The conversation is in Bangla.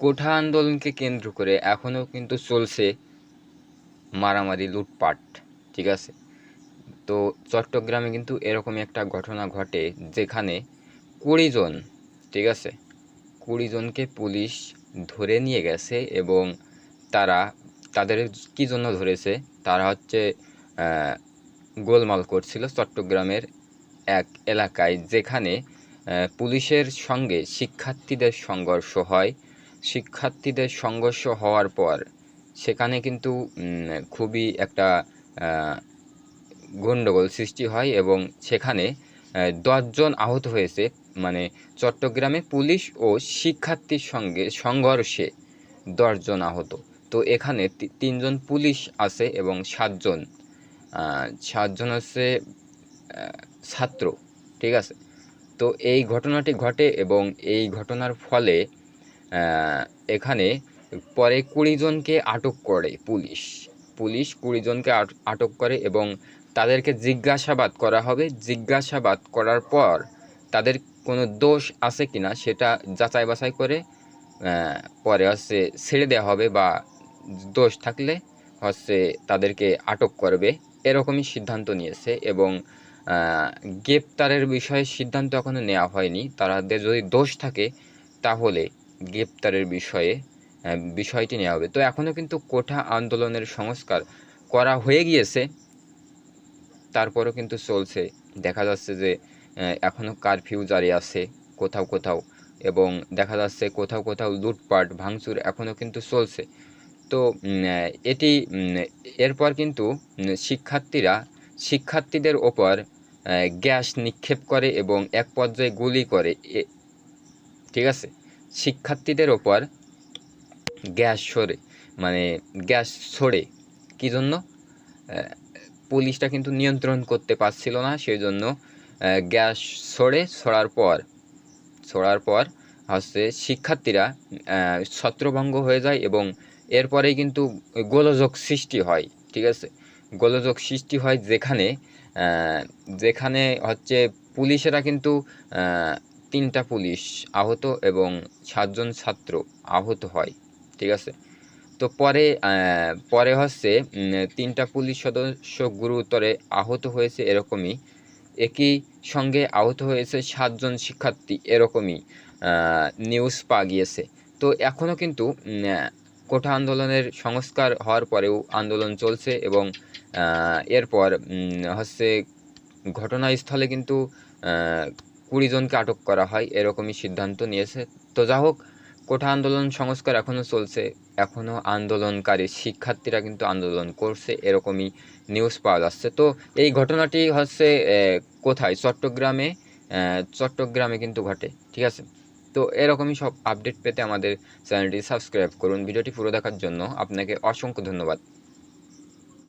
কোঠা আন্দোলনকে কেন্দ্র করে এখনও কিন্তু চলছে মারামারি, লুটপাট, ঠিক আছে? তো চট্টগ্রামে কিন্তু এরকমই একটা ঘটনা ঘটে যেখানে কুড়ি জন, ঠিক আছে? কুড়ি জনকে পুলিশ ধরে নিয়ে গেছে এবং তারা, তাদের কী জন্য ধরেছে? তারা হচ্ছে গোলমাল করছিল চট্টগ্রামের এক এলাকায় যেখানে পুলিশের সঙ্গে শিক্ষার্থীদের সংঘর্ষ হয়। শিক্ষার্থীদের সংঘর্ষ হওয়ার পর, সেখানে কিন্তু খুবই একটা গণ্ডগোল সৃষ্টি হয় এবং সেখানে দশজন আহত হয়েছে। মানে চট্টগ্রামে পুলিশ ও শিক্ষার্থীর সঙ্গে সংঘর্ষে দশজন আহত। তো এখানে তিনজন পুলিশ আছে এবং সাতজন সাতজন হচ্ছে ছাত্র, ঠিক আছে? তো এই ঘটনাটি ঘটে এবং এই ঘটনার ফলে এখানে পরে কুড়ি জনকে আটক করে পুলিশ। পুলিশ কুড়ি জনকে আট- আটক করে এবং তাদেরকে জিজ্ঞাসাবাদ করা হবে। জিজ্ঞাসাবাদ করার পর তাদের কোনো দোষ আছে কিনা সেটা যাচাই বাছাই করে পরে হচ্ছে ছেড়ে দেওয়া হবে বা দোষ থাকলে হচ্ছে তাদেরকে আটক করবে। এরকমই সিদ্ধান্ত নিয়েছে এবং গ্রেপ্তারের বিষয়ে সিদ্ধান্ত এখনও নেওয়া হয়নি। তাদের যদি দোষ থাকে তাহলে গ্রেপ্তারের বিষয়ে বিষয়টি নেওয়া হবে। তো এখনও কিন্তু কোঠা আন্দোলনের সংস্কার করা হয়ে গিয়েছে। তারপরও কিন্তু চলছে। দেখা যাচ্ছে যে এখনও কারফিউ জারি আছে কোথাও কোথাও এবং দেখা যাচ্ছে কোথাও কোথাও লুটপাট, ভাঙচুর এখনও কিন্তু চলছে। তো এটি এরপর কিন্তু শিক্ষার্থীরা, শিক্ষার্থীদের ওপর গ্যাস নিক্ষেপ করে এবং এক পর্যায়ে গুলি করে। ঠিক আছে? শিক্ষার্থীদের ওপর গ্যাস সরে মানে গ্যাস ছড়ে কী জন্য? পুলিশটা কিন্তু নিয়ন্ত্রণ করতে পারছিল না সেই জন্য গ্যাস সরে ছড়ার পর ছড়ার পর হচ্ছে শিক্ষার্থীরা ছত্রভঙ্গ হয়ে যায় এবং এরপরেই কিন্তু গোলযোগ সৃষ্টি হয়, ঠিক আছে? গোলযোগ সৃষ্টি হয় যেখানে যেখানে হচ্ছে পুলিশেরা কিন্তু তিনটা পুলিশ আহত এবং সাতজন ছাত্র আহত হয়, ঠিক আছে? তো পরে পরে হচ্ছে তিনটা পুলিশ সদস্য গুরুতরে আহত হয়েছে এরকমই। একই সঙ্গে আহত হয়েছে সাতজন শিক্ষার্থী এরকমই নিউজ পাওয়া গিয়েছে। তো এখনও কিন্তু কোঠা আন্দোলনের সংস্কার হওয়ার পরেও আন্দোলন চলছে এবং এরপর হচ্ছে ঘটনাস্থলে কিন্তু কুড়ি জনকে আটক করা হয়, এরকমই সিদ্ধান্ত নিয়েছে। তো যা হোক, কোঠা আন্দোলন সংস্কার এখনও চলছে। এখনও আন্দোলনকারী শিক্ষার্থীরা কিন্তু আন্দোলন করছে, এরকমই নিউজ পাওয়া যাচ্ছে। তো এই ঘটনাটি হচ্ছে কোথায়? চট্টগ্রামে চট্টগ্রামে কিন্তু ঘটে, ঠিক আছে? তো এরকমই সব আপডেট পেতে আমাদের চ্যানেলটি সাবস্ক্রাইব করুন। ভিডিওটি পুরো দেখার জন্য আপনাকে অসংখ্য ধন্যবাদ।